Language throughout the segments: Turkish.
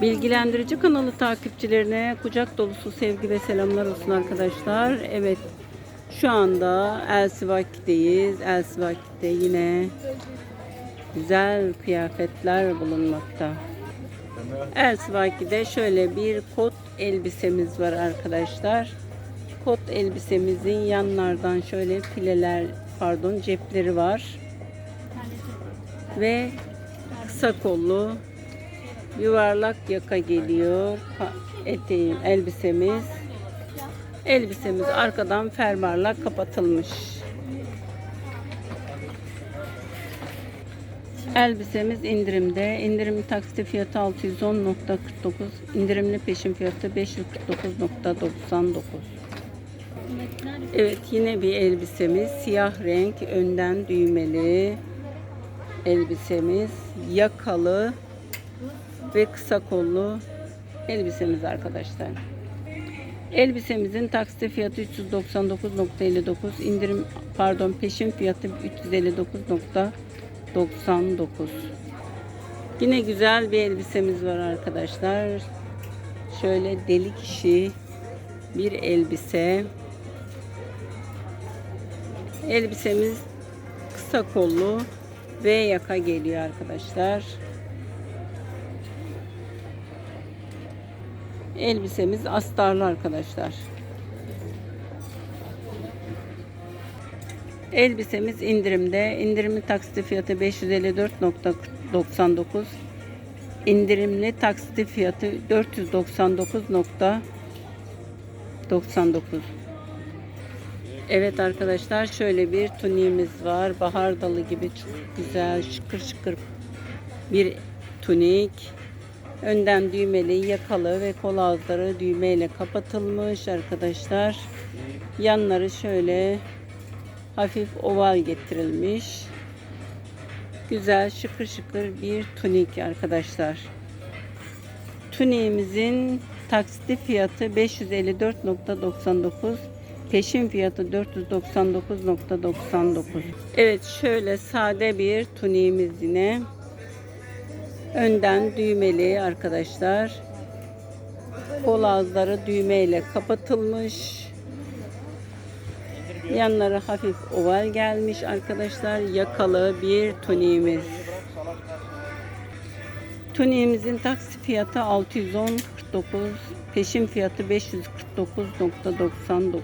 Bilgilendirici kanalı takipçilerine kucak dolusu sevgi ve selamlar olsun arkadaşlar. Evet şu anda Elsivaki'deyiz. Elsivaki'de yine güzel kıyafetler bulunmakta. Elsivaki'de şöyle bir kot elbisemiz var arkadaşlar. Kot elbisemizin yanlardan şöyle fileler pardon cepleri var. Ve kısa kollu yuvarlak yaka geliyor. Eteğim elbisemiz. Elbisemiz arkadan fermuarla kapatılmış. Elbisemiz indirimde. İndirimli taksite fiyatı 610.49. indirimli peşin fiyatı 549.99. Evet yine bir elbisemiz. Siyah renk önden düğmeli elbisemiz. Yakalı ve kısa kollu elbisemiz arkadaşlar. Elbisemizin taksite fiyatı 399.59 indirim pardon peşin fiyatı 359.99 Yine güzel bir elbisemiz var arkadaşlar. Şöyle deli kişi bir elbise. Elbisemiz kısa kollu ve yaka geliyor arkadaşlar. Elbisemiz astarlı arkadaşlar. Elbisemiz indirimde. İndirimli taksiti fiyatı 554.99. İndirimli taksiti fiyatı 499.99. Evet arkadaşlar şöyle bir tuniğimiz var. Bahar dalı gibi çok güzel şıkır şıkır bir tunik. Önden düğmeli, yakalı ve kol ağızları düğmeyle kapatılmış arkadaşlar. Yanları şöyle hafif oval getirilmiş. Güzel şıkır şıkır bir tunik arkadaşlar. Tuniğimizin taksitli fiyatı 554.99 Peşin fiyatı 499.99 Evet şöyle sade bir tuniğimiz yine Önden düğmeli arkadaşlar. Kol ağızları düğmeyle kapatılmış. Yanları hafif oval gelmiş arkadaşlar. Yakalı bir tuniğimiz. Tuniğimizin taksi fiyatı 610.49. Peşin fiyatı 549.99.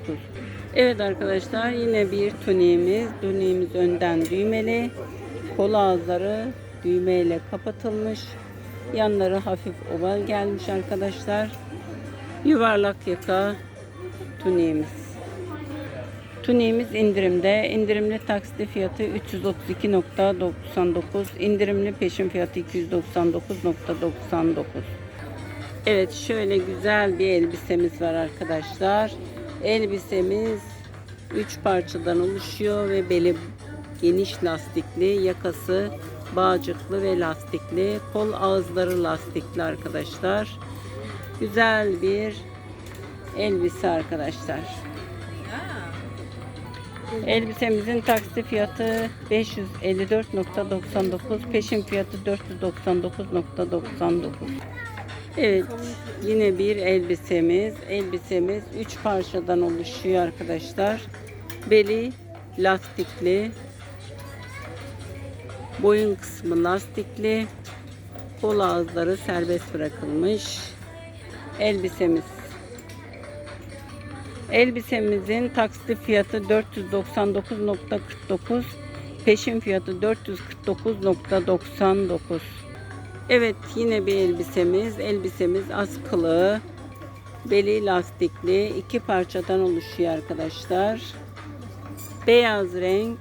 Evet arkadaşlar yine bir tuniğimiz. Tuniğimiz önden düğmeli. Kol ağızları düğmeyle kapatılmış. Yanları hafif oval gelmiş arkadaşlar. Yuvarlak yaka tuniğimiz. Tuniğimiz indirimde. İndirimli taksitli fiyatı 332.99. İndirimli peşin fiyatı 299.99. Evet şöyle güzel bir elbisemiz var arkadaşlar. Elbisemiz 3 parçadan oluşuyor ve beli geniş lastikli, yakası bağcıklı ve lastikli. Kol ağızları lastikli arkadaşlar. Güzel bir elbise arkadaşlar. Elbisemizin taksi fiyatı 554.99, peşin fiyatı 499.99. Evet, yine bir elbisemiz. Elbisemiz 3 parçadan oluşuyor arkadaşlar. Beli lastikli, Boyun kısmı lastikli. Kol ağızları serbest bırakılmış. Elbisemiz. Elbisemizin taksitli fiyatı 499.49. Peşin fiyatı 449.99. Evet yine bir elbisemiz. Elbisemiz askılı. Beli lastikli. iki parçadan oluşuyor arkadaşlar. Beyaz renk.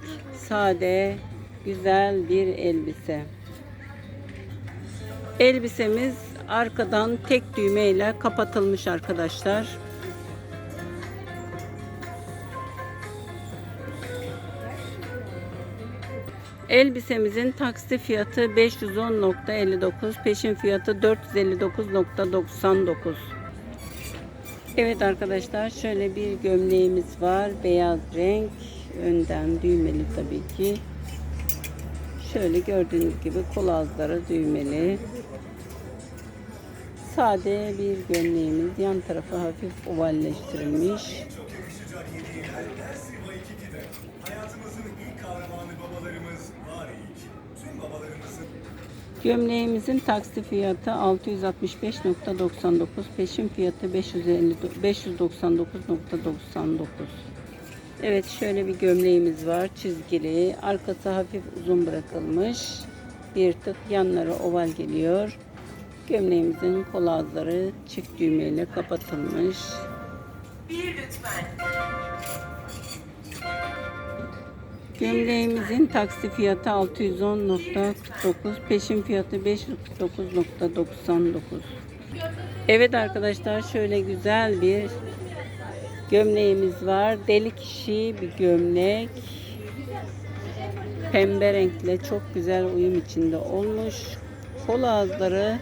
Sade güzel bir elbise. Elbisemiz arkadan tek düğme ile kapatılmış arkadaşlar. Elbisemizin taksi fiyatı 510.59, peşin fiyatı 459.99. Evet arkadaşlar şöyle bir gömleğimiz var. Beyaz renk. Önden düğmeli tabii ki. Şöyle gördüğünüz gibi kol ağızları düğmeli. Sade bir gömleğimiz. Yan tarafı hafif ovalleştirilmiş. Gömleğimizin taksi fiyatı 665.99, peşin fiyatı 550 599.99. Evet şöyle bir gömleğimiz var çizgili. Arkası hafif uzun bırakılmış. Bir tık yanları oval geliyor. Gömleğimizin kol ağızları çift düğmeyle kapatılmış. Bir lütfen. Gömleğimizin taksi fiyatı 610.49, peşin fiyatı 549.99. Evet arkadaşlar şöyle güzel bir gömleğimiz var. Delik işi bir gömlek. Pembe renkle çok güzel uyum içinde olmuş. Kol ağızları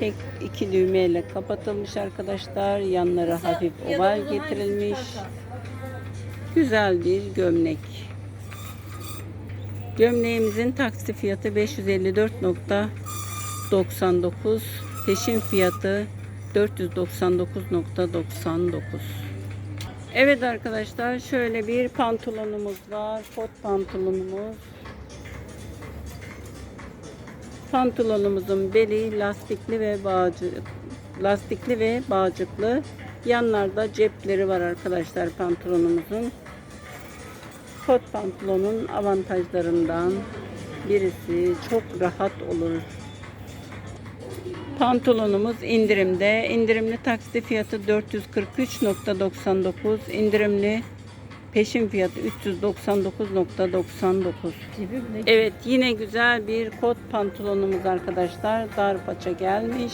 tek iki düğmeyle kapatılmış arkadaşlar. Yanları hafif oval getirilmiş. Güzel bir gömlek. Gömleğimizin taksi fiyatı 554.99. Peşin fiyatı 499.99. Evet arkadaşlar şöyle bir pantolonumuz var. Kot pantolonumuz. Pantolonumuzun beli lastikli ve bağcı lastikli ve bağcıklı. Yanlarda cepleri var arkadaşlar pantolonumuzun. Kot pantolonun avantajlarından birisi çok rahat olur. Pantolonumuz indirimde. İndirimli taksi fiyatı 443.99. İndirimli peşin fiyatı 399.99. Evet yine güzel bir kot pantolonumuz arkadaşlar. Dar paça gelmiş.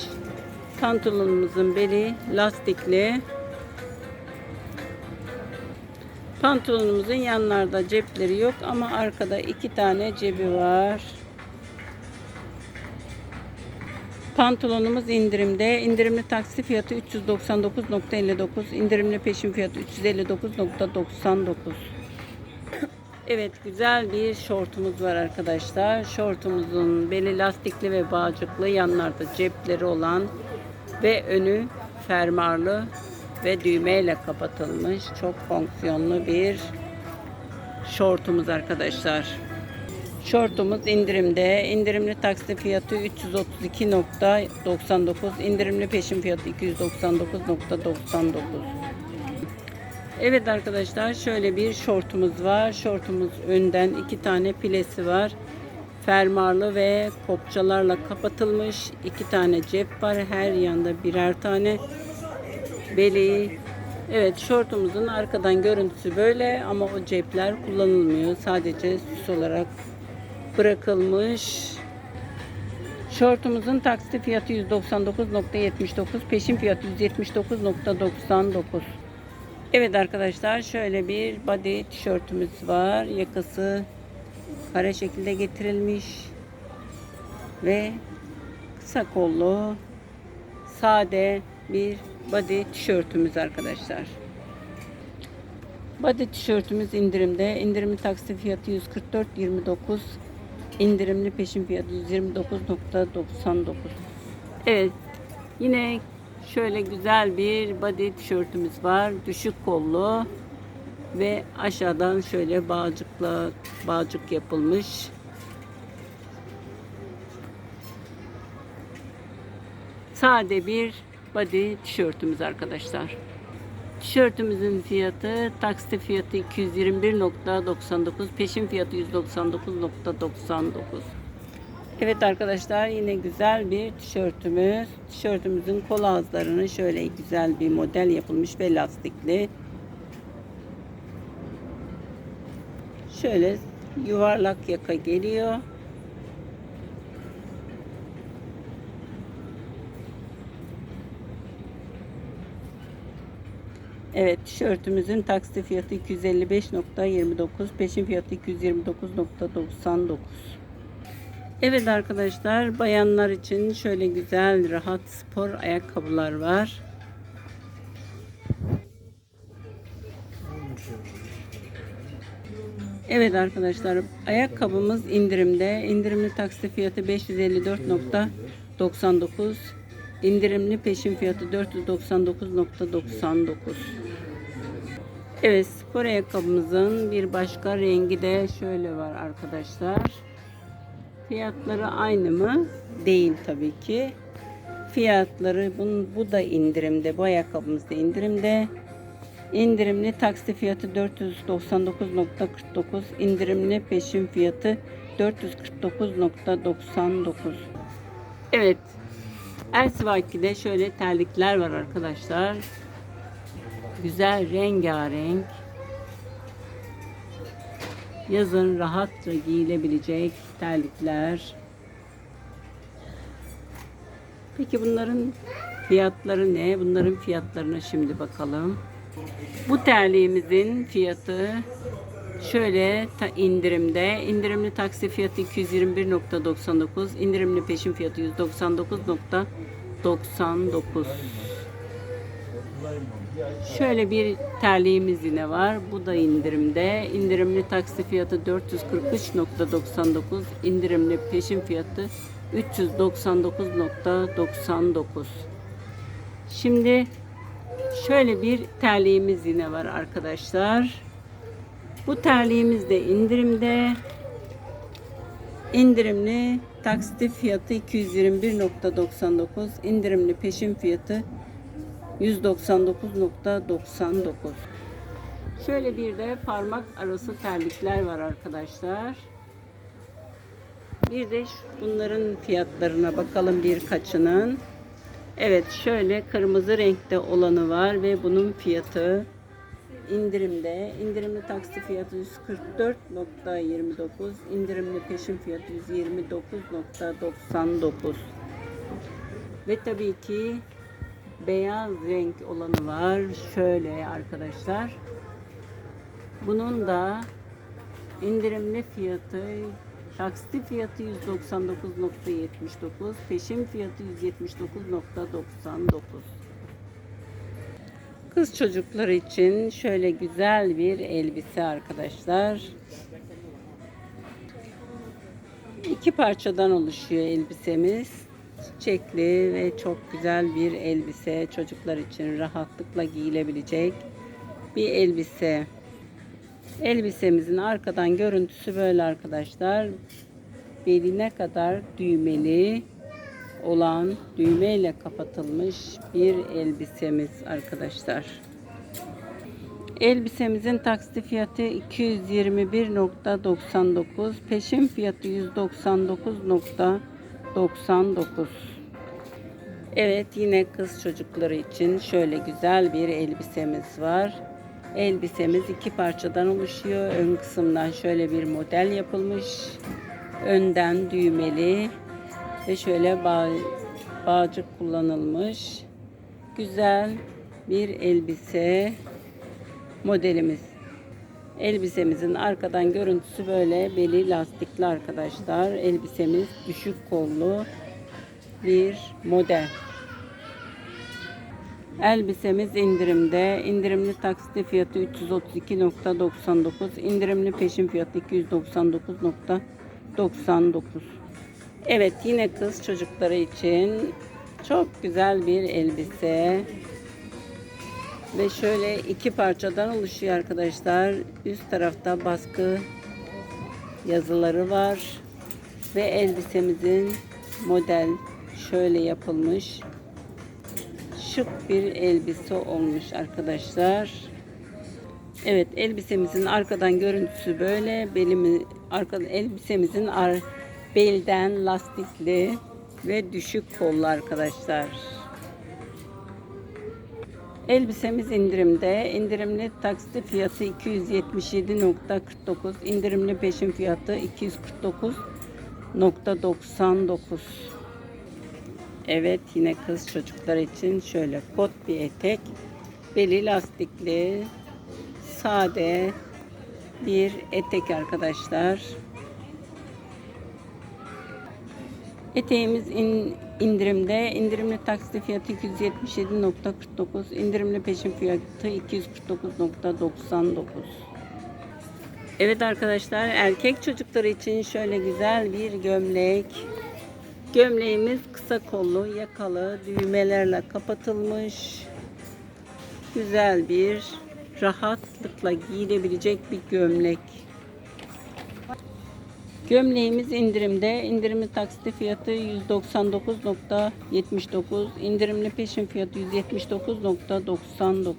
Pantolonumuzun beli lastikli. Pantolonumuzun yanlarda cepleri yok ama arkada iki tane cebi var. Pantolonumuz indirimde. İndirimli taksi fiyatı 399.59. indirimli peşin fiyatı 359.99. Evet güzel bir şortumuz var arkadaşlar. Şortumuzun beli lastikli ve bağcıklı yanlarda cepleri olan ve önü fermuarlı ve düğmeyle kapatılmış çok fonksiyonlu bir şortumuz arkadaşlar. Şortumuz indirimde. İndirimli taksi fiyatı 332.99. indirimli peşin fiyatı 299.99. Evet arkadaşlar şöyle bir şortumuz var. Şortumuz önden iki tane pilesi var. Fermuarlı ve kopçalarla kapatılmış. iki tane cep var. Her yanda birer tane. Beli. Evet şortumuzun arkadan görüntüsü böyle ama o cepler kullanılmıyor. Sadece süs olarak bırakılmış. Şortumuzun taksi fiyatı 199.79, peşin fiyatı 179.99. Evet arkadaşlar şöyle bir body tişörtümüz var. Yakası kare şekilde getirilmiş ve kısa kollu sade bir body tişörtümüz arkadaşlar. Body tişörtümüz indirimde. İndirimli taksi fiyatı 144.29. İndirimli peşin fiyatı 129.99. Evet. Yine şöyle güzel bir body tişörtümüz var. Düşük kollu ve aşağıdan şöyle bağcıkla bağcık yapılmış. Sade bir body tişörtümüz arkadaşlar. Tişörtümüzün fiyatı taksi fiyatı 221.99 peşin fiyatı 199.99 Evet arkadaşlar yine güzel bir tişörtümüz. Tişörtümüzün kol ağızlarını şöyle güzel bir model yapılmış ve lastikli. Şöyle yuvarlak yaka geliyor. Evet tişörtümüzün taksi fiyatı 255.29 peşin fiyatı 229.99 Evet arkadaşlar bayanlar için şöyle güzel rahat spor ayakkabılar var. Evet arkadaşlar ayakkabımız indirimde. İndirimli taksi fiyatı 554.99 indirimli peşin fiyatı 499.99. Evet spor ayakkabımızın bir başka rengi de şöyle var arkadaşlar. Fiyatları aynı mı? Değil tabii ki. Fiyatları bunun, bu da indirimde. Bu ayakkabımız da indirimde. İndirimli taksi fiyatı 499.49. indirimli peşin fiyatı 449.99. Evet. Elsivaki'de şöyle terlikler var arkadaşlar. Güzel rengarenk. Yazın rahatça giyilebilecek terlikler. Peki bunların fiyatları ne? Bunların fiyatlarına şimdi bakalım. Bu terliğimizin fiyatı şöyle ta indirimde. İndirimli taksi fiyatı 221.99, indirimli peşin fiyatı 199.99. Şöyle bir terliğimiz yine var. Bu da indirimde. İndirimli taksi fiyatı 443.99, indirimli peşin fiyatı 399.99. Şimdi şöyle bir terliğimiz yine var arkadaşlar. Bu terliğimiz de indirimde. İndirimli taksiti fiyatı 221.99, indirimli peşin fiyatı 199.99. Şöyle bir de parmak arası terlikler var arkadaşlar. Bir de bunların fiyatlarına bakalım birkaçının. Evet şöyle kırmızı renkte olanı var ve bunun fiyatı indirimde. İndirimli taksi fiyatı 144.29, indirimli peşin fiyatı 129.99. Ve tabii ki beyaz renk olanı var. Şöyle arkadaşlar. Bunun da indirimli fiyatı taksi fiyatı 199.79, peşin fiyatı 179.99. Kız çocukları için şöyle güzel bir elbise arkadaşlar. İki parçadan oluşuyor elbisemiz. Çiçekli ve çok güzel bir elbise. Çocuklar için rahatlıkla giyilebilecek bir elbise. Elbisemizin arkadan görüntüsü böyle arkadaşlar. Beline kadar düğmeli olan düğmeyle kapatılmış bir elbisemiz arkadaşlar. Elbisemizin taksit fiyatı 221.99, peşin fiyatı 199.99. Evet yine kız çocukları için şöyle güzel bir elbisemiz var. Elbisemiz iki parçadan oluşuyor. Ön kısımdan şöyle bir model yapılmış. Önden düğmeli ve şöyle bağ, bağcık kullanılmış. Güzel bir elbise modelimiz. Elbisemizin arkadan görüntüsü böyle beli lastikli arkadaşlar. Elbisemiz düşük kollu bir model. Elbisemiz indirimde. İndirimli taksit fiyatı 332.99. indirimli peşin fiyatı 299.99. Evet yine kız çocukları için çok güzel bir elbise. Ve şöyle iki parçadan oluşuyor arkadaşlar. Üst tarafta baskı yazıları var. Ve elbisemizin model şöyle yapılmış. Şık bir elbise olmuş arkadaşlar. Evet elbisemizin arkadan görüntüsü böyle. Belimi arka elbisemizin ar, belden lastikli ve düşük kollu arkadaşlar. Elbisemiz indirimde. İndirimli taksit fiyatı 277.49. indirimli peşin fiyatı 249.99. Evet yine kız çocuklar için şöyle kot bir etek. Beli lastikli. Sade bir etek arkadaşlar. Eteğimiz in, indirimde. İndirimli taksit fiyatı 277.49. indirimli peşin fiyatı 249.99. Evet arkadaşlar erkek çocukları için şöyle güzel bir gömlek. Gömleğimiz kısa kollu, yakalı, düğmelerle kapatılmış. Güzel bir rahatlıkla giyilebilecek bir gömlek. Gömleğimiz indirimde. İndirimli taksitli fiyatı 199.79. İndirimli peşin fiyatı 179.99.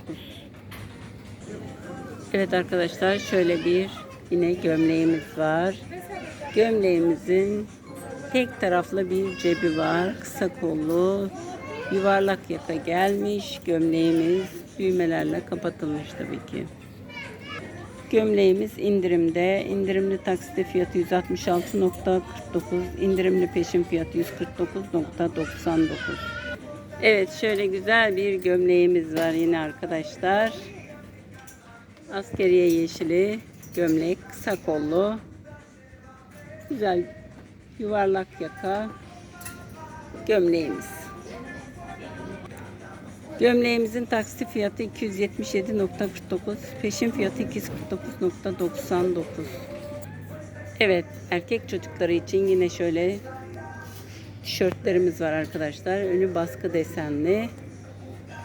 Evet arkadaşlar şöyle bir yine gömleğimiz var. Gömleğimizin tek taraflı bir cebi var. Kısa kollu. Yuvarlak yaka gelmiş. Gömleğimiz düğmelerle kapatılmış tabii ki. Gömleğimiz indirimde. İndirimli taksite fiyatı 166.49. indirimli peşin fiyatı 149.99. Evet şöyle güzel bir gömleğimiz var yine arkadaşlar. Askeriye yeşili gömlek kısa kollu. Güzel yuvarlak yaka gömleğimiz. Gömleğimizin taksi fiyatı 277.49, peşin fiyatı 249.99. Evet, erkek çocukları için yine şöyle tişörtlerimiz var arkadaşlar. Önü baskı desenli.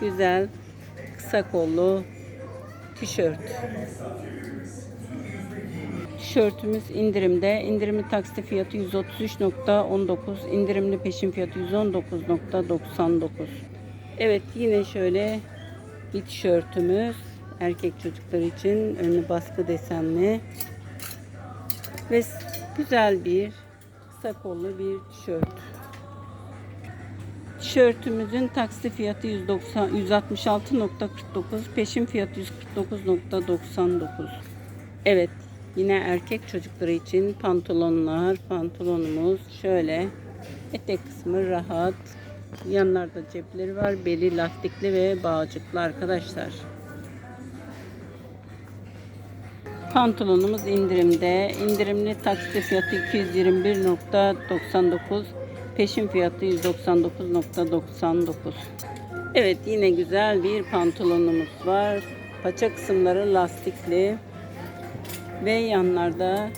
Güzel, kısa kollu tişört. Tişörtümüz indirimde. İndirimli taksi fiyatı 133.19, indirimli peşin fiyatı 119.99. Evet yine şöyle bir tişörtümüz erkek çocuklar için önü baskı desenli ve güzel bir kısa kollu bir tişört. Tişörtümüzün taksi fiyatı 190 166.49, peşin fiyatı 149.99. Evet, yine erkek çocukları için pantolonlar, pantolonumuz şöyle etek kısmı rahat, Yanlarda cepleri var. Beli lastikli ve bağcıklı arkadaşlar. Pantolonumuz indirimde. İndirimli taksit fiyatı 221.99. Peşin fiyatı 199.99. Evet yine güzel bir pantolonumuz var. Paça kısımları lastikli ve yanlarda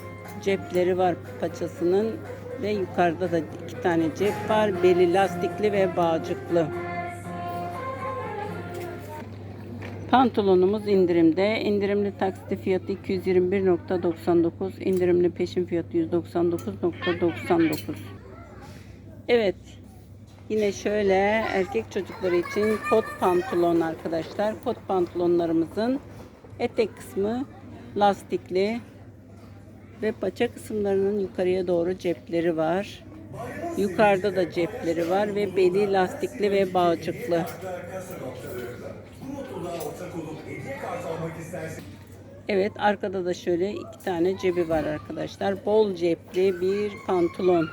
cepleri var paçasının ve yukarıda da iki tane cep var. Beli lastikli ve bağcıklı. Pantolonumuz indirimde. İndirimli taksitli fiyatı 221.99. indirimli peşin fiyatı 199.99. Evet. Yine şöyle erkek çocukları için kot pantolon arkadaşlar. Kot pantolonlarımızın etek kısmı lastikli ve paça kısımlarının yukarıya doğru cepleri var. Yukarıda da cepleri var ve beli lastikli ve bağcıklı. Evet arkada da şöyle iki tane cebi var arkadaşlar. Bol cepli bir pantolon.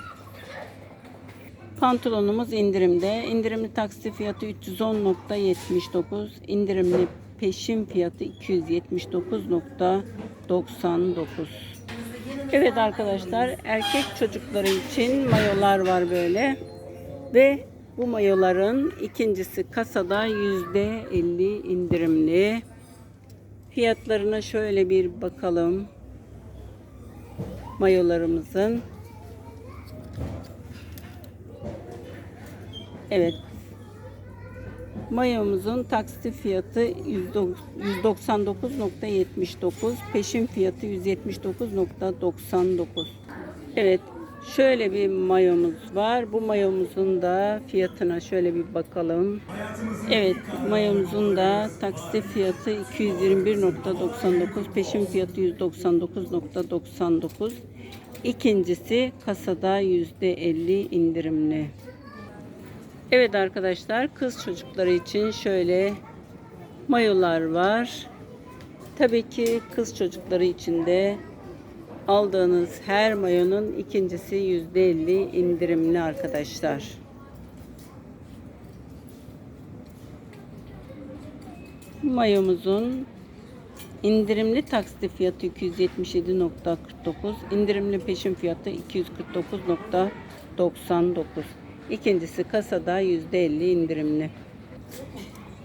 Pantolonumuz indirimde. İndirimli taksi fiyatı 310.79. İndirimli peşin fiyatı 279.99. Evet arkadaşlar erkek çocukları için mayolar var böyle. Ve bu mayoların ikincisi kasada yüzde 50 indirimli. Fiyatlarına şöyle bir bakalım. Mayolarımızın. Evet. Mayomuzun taksit fiyatı 199.79, peşin fiyatı 179.99. Evet, şöyle bir mayomuz var. Bu mayomuzun da fiyatına şöyle bir bakalım. Evet, mayomuzun da taksit fiyatı 221.99, peşin fiyatı 199.99. İkincisi kasada %50 indirimli. Evet arkadaşlar kız çocukları için şöyle mayolar var. Tabii ki kız çocukları için de aldığınız her mayonun ikincisi %50 indirimli arkadaşlar. Mayomuzun indirimli taksit fiyatı 277.49, indirimli peşin fiyatı 249.99. İkincisi kasada %50 indirimli.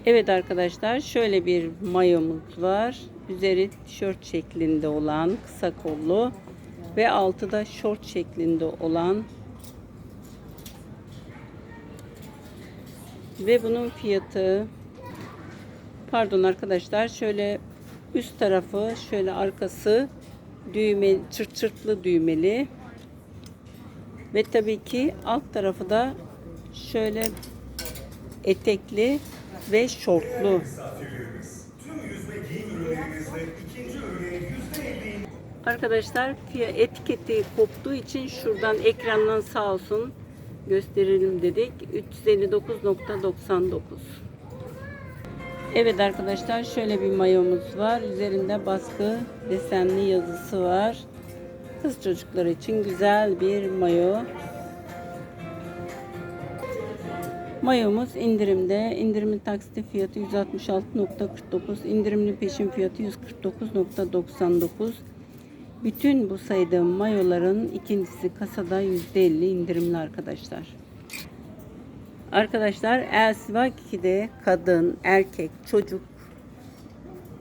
Evet arkadaşlar şöyle bir mayomuz var. Üzeri tişört şeklinde olan kısa kollu ve altı da şort şeklinde olan Ve bunun fiyatı pardon arkadaşlar şöyle üst tarafı şöyle arkası düğme çırt çırtlı düğmeli ve tabii ki alt tarafı da şöyle etekli ve şortlu. Tüm yüzme giyim ürünlerimizde ikinci ürüne %50 Arkadaşlar etiketi koptuğu için şuradan ekrandan sağ olsun gösterelim dedik. 359.99 Evet arkadaşlar şöyle bir mayomuz var. Üzerinde baskı desenli yazısı var. Kız çocuklar için güzel bir mayo. Mayomuz indirimde. İndirimin taksiti fiyatı 166.49. İndirimli peşin fiyatı 149.99. Bütün bu saydığım mayoların ikincisi kasada %50 indirimli arkadaşlar. Arkadaşlar Elsiva 2'de kadın, erkek, çocuk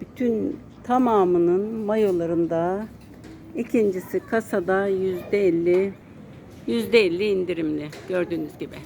bütün tamamının mayolarında ikincisi kasada %50 %50 indirimli gördüğünüz gibi.